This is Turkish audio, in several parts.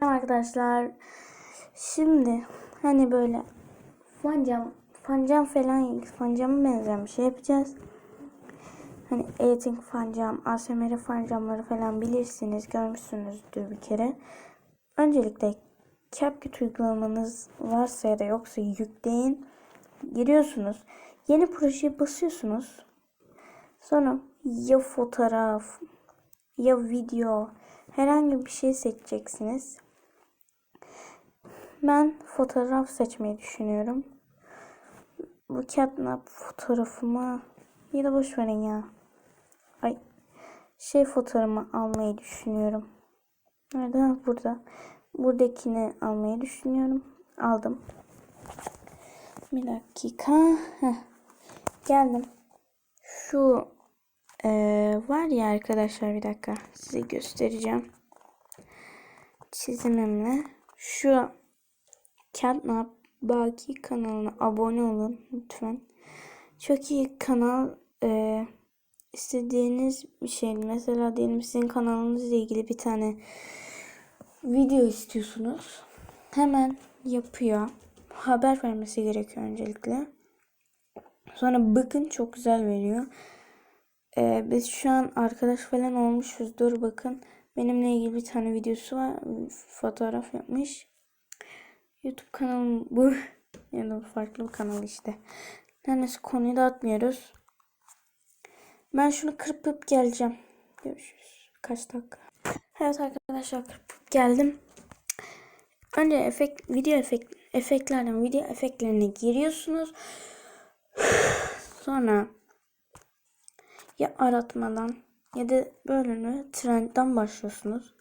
Selam arkadaşlar. Şimdi hani böyle fancam fancam falan fancama benzeyen bir şey yapacağız. Hani editing fancam, ASMR fancamları falan bilirsiniz, görmüşsünüzdür bir kere. Öncelikle CapCut uygulamanız varsa ya da yoksa yükleyin. Giriyorsunuz. Yeni projeye basıyorsunuz. Sonra ya fotoğraf ya video herhangi bir şey seçeceksiniz. Ben fotoğraf seçmeyi düşünüyorum. Bu catnap fotoğrafımı ya da boş verin ya. Ay şey fotoğrafımı almayı düşünüyorum. Nerede? Burada. Buradakini almayı düşünüyorum. Aldım. Bir dakika. Heh. Geldim. Şu ee, var ya arkadaşlar bir dakika size göstereceğim. Çizimimle şu Catnap Baki kanalına abone olun lütfen. Çok iyi kanal. Ee, istediğiniz bir şey mesela diyelim sizin kanalınızla ilgili bir tane video istiyorsunuz. Hemen yapıyor. Haber vermesi gerekiyor öncelikle. Sonra bakın çok güzel veriyor. Ee, biz şu an arkadaş falan olmuşuzdur. Bakın benimle ilgili bir tane videosu var. Fotoğraf yapmış. YouTube kanalım bu. Ya da farklı bir kanal işte. Neyse konuyu da atmıyoruz. Ben şunu kırpıp geleceğim. Görüşürüz. Kaç dakika. Evet arkadaşlar kırpıp geldim. Önce efekt, video efekt, efektlerden video efektlerine giriyorsunuz. Sonra ya aratmadan ya da böyle trendden başlıyorsunuz.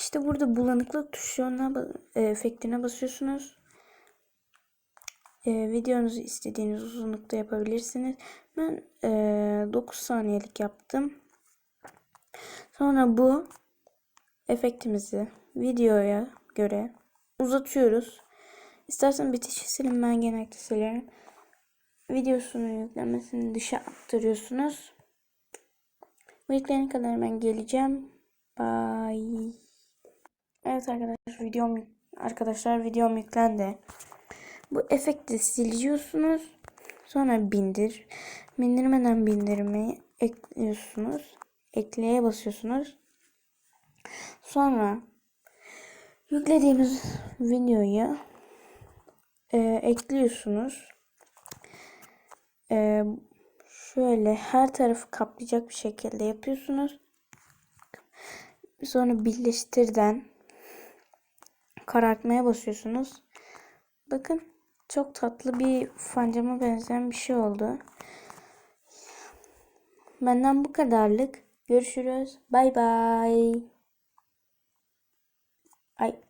İşte burada bulanıklık tuşuna e, efektine basıyorsunuz. E, videonuzu istediğiniz uzunlukta yapabilirsiniz. Ben e, 9 saniyelik yaptım. Sonra bu efektimizi videoya göre uzatıyoruz. İstersen bitişi silin ben genellikle silerim. Videosunu yüklemesini dışa aktarıyorsunuz. Bu yükleyene kadar ben geleceğim. Bye. Evet arkadaşlar videom arkadaşlar videom yüklendi. Bu efekti siliyorsunuz. Sonra bindir. Bindirmeden bindirmeyi ekliyorsunuz. Ekleye basıyorsunuz. Sonra yüklediğimiz videoyu e, ekliyorsunuz. E, şöyle her tarafı kaplayacak bir şekilde yapıyorsunuz. Sonra birleştirden karartmaya basıyorsunuz. Bakın çok tatlı bir fancama benzeyen bir şey oldu. Benden bu kadarlık. Görüşürüz. Bay bay. Ay.